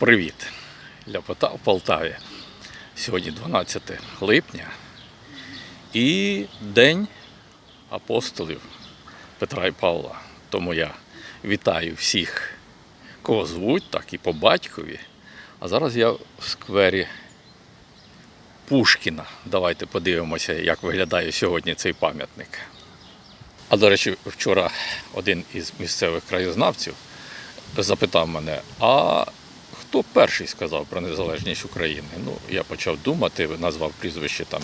Привіт! Ляпота в Полтаві. Сьогодні 12 липня і День апостолів Петра і Павла. Тому я вітаю всіх, кого звуть, так і по батькові. А зараз я в сквері Пушкіна. Давайте подивимося, як виглядає сьогодні цей пам'ятник. А до речі, вчора один із місцевих краєзнавців запитав мене, а хто перший сказав про незалежність України? Ну, я почав думати, назвав прізвище там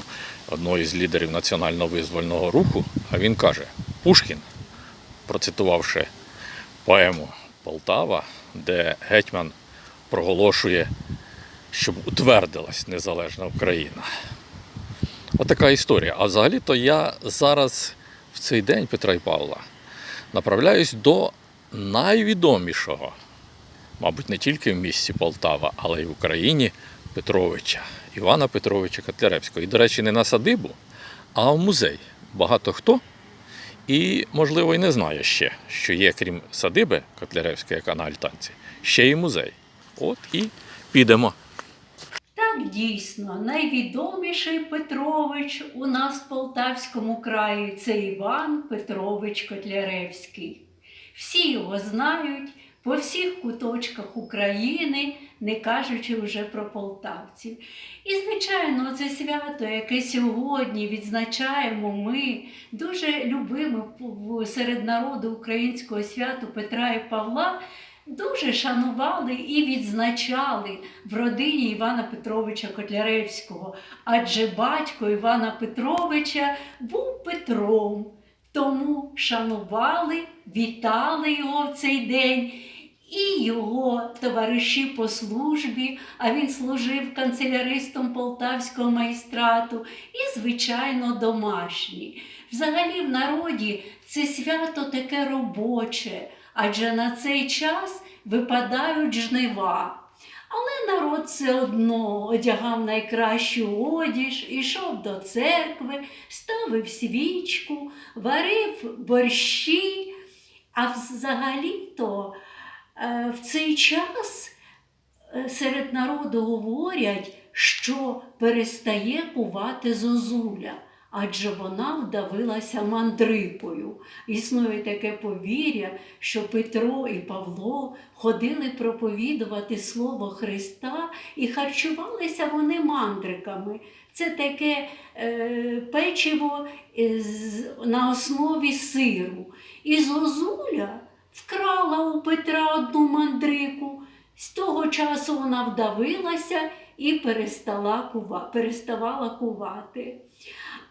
одного із лідерів національно визвольного руху, а він каже: Пушкін, процитувавши поему Полтава, де гетьман проголошує, щоб утвердилась незалежна Україна. Отака історія. А взагалі-то я зараз в цей день Петра і Павла направляюсь до найвідомішого, мабуть, не тільки в місті Полтава, але й в Україні Петровича, Івана Петровича Котляревського. І, до речі, не на садибу, а в музей. Багато хто. І, можливо, і не знає ще, що є, крім садиби Котляревської, яка на Альтанці, ще й музей. От і підемо. Так, дійсно, найвідоміший Петрович у нас в Полтавському краї це Іван Петрович Котляревський. Всі його знають по всіх куточках України, не кажучи вже про полтавців. І, звичайно, це свято, яке сьогодні відзначаємо ми, дуже любимо серед народу українського святу Петра і Павла. Дуже шанували і відзначали в родині Івана Петровича Котляревського, адже батько Івана Петровича був Петром, тому шанували, вітали його в цей день. І його товариші по службі, а він служив канцеляристом полтавського майстрату, і, звичайно, домашній. Взагалі, в народі це свято таке робоче, адже на цей час випадають жнива. Але народ все одно одягав найкращу одіж, ішов до церкви, ставив свічку, варив борщі. А взагалі-то в цей час е, серед народу говорять, що перестає кувати зозуля, адже вона вдавилася мандрикою. Існує таке повір'я, що Петро і Павло ходили проповідувати Слово Христа і харчувалися вони мандриками. Це таке е, печиво з, на основі сиру. І Зозуля вкрала у Петра одну мандрику. З того часу вона вдавилася і перестала кува, переставала кувати.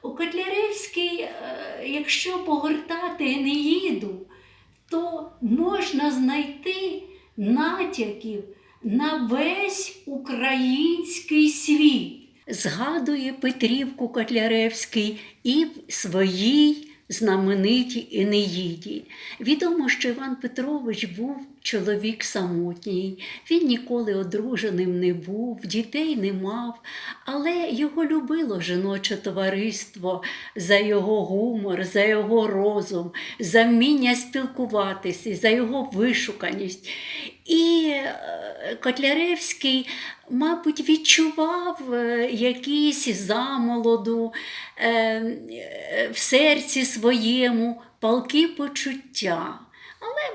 У Котляревській, е, якщо погортати Енеїду, то можна знайти натяків на весь український світ. Згадує Петрівку Котляревський і в своїй знаменитій Енеїді. Відомо, що Іван Петрович був чоловік самотній, він ніколи одруженим не був, дітей не мав, але його любило жіноче товариство за його гумор, за його розум, за вміння спілкуватися, за його вишуканість. І е, Котляревський, мабуть, відчував е, якісь замолоду е, в серці своєму палки почуття.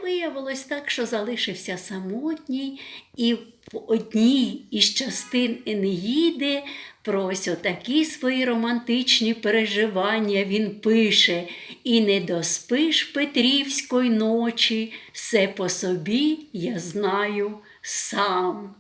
Виявилось так, що залишився самотній, і в одній із частин Енеїди про ось отакі свої романтичні переживання він пише І не доспиш Петрівської ночі, все по собі я знаю сам.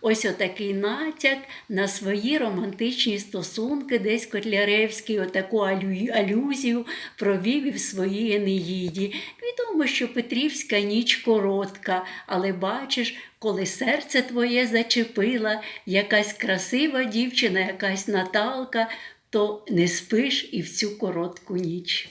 Ось отакий натяк на свої романтичні стосунки, десь Котляревський отаку алю- алюзію провів і в своїй Енеїді. Відомо, що Петрівська ніч коротка, але бачиш, коли серце твоє зачепила якась красива дівчина, якась Наталка, то не спиш і в цю коротку ніч.